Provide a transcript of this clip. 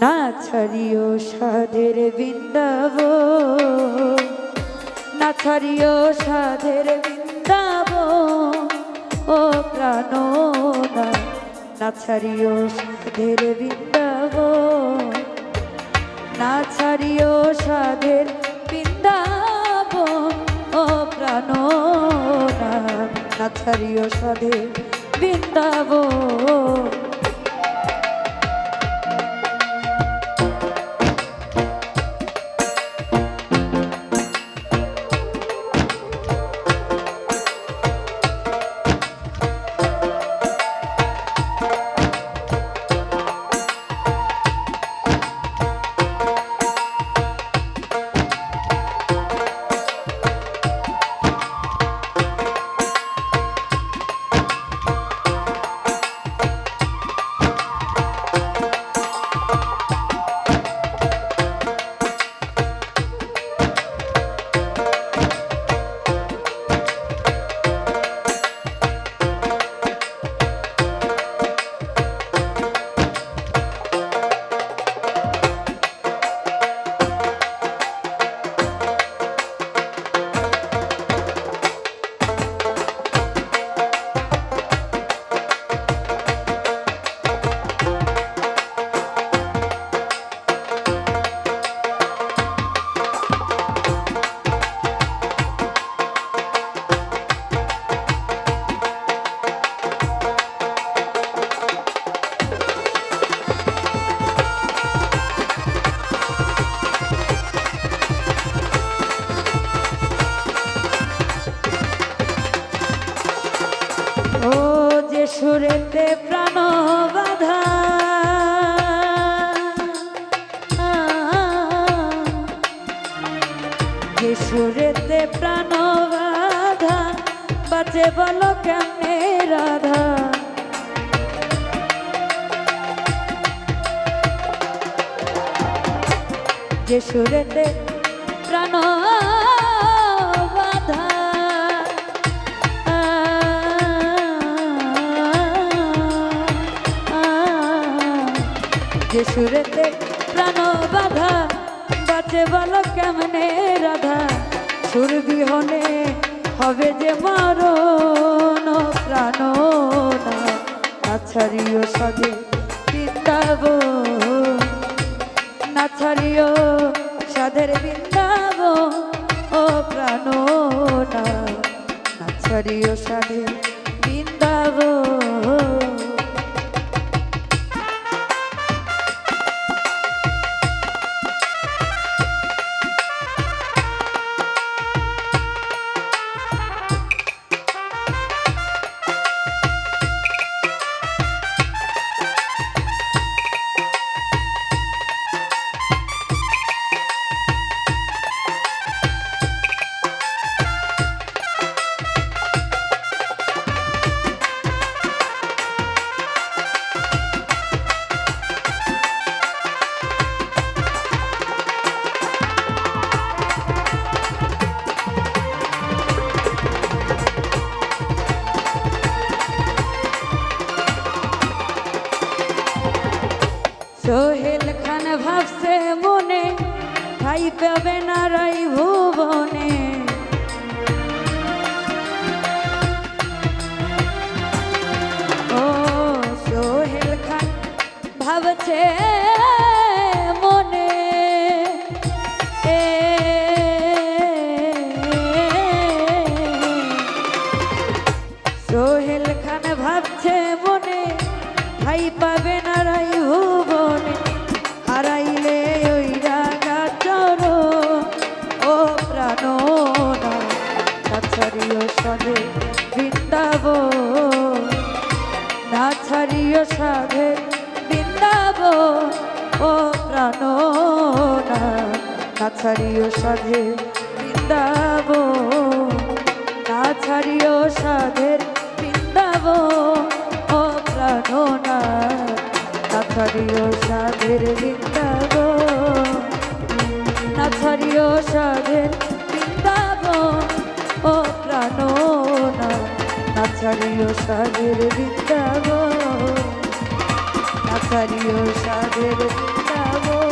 না ছাড়িও সাধের বৃন্দাব না ছাড়িও সাধের বৃন্দাব ও প্রাণ না না ছাড়িও সাধের বৃন্দাব না ছাড়িও সাধের বৃন্দাব ও প্রাণ না না ছাড়িও সাধের বৃন্দাব সুরেতে প্রাণ বাধা সুরেতে প্রাণ বাধা বাঁচে বলো কেমনে রাধা। যে সুরেতে প্রাণ যে সুরেতে প্রাণ বাধা বাঁচে বলো কেমনে রাধা? সুর বিহনে হবে যে মারণ, প্রাণ না। নাছারিও সাজে বৃন্দাব নাছারিও সাধের বৃন্দাব ও প্রাণ না। নাছারিও সাধে সোহেল খান ভাবছে মনে, ঠাই পাবে না রাই ভুবনে। ও সোহেল খান ভাবছে মনে, এ সোহেল খান ভাবছে মনে ভাই পাবে সাধে বৃন্দাব ও প্রাণ না ছাড়িও সাধে বৃন্দাব না ছাড়িও সাধের বৃন্দাব ও প্রাণনা, না ছাড়িও সাধের বৃন্দাব না ছাড়িও সাধের বৃন্দাব ও প্রাণনা, না ছাড়িও সাধের বৃন্দাব না করিও সাধের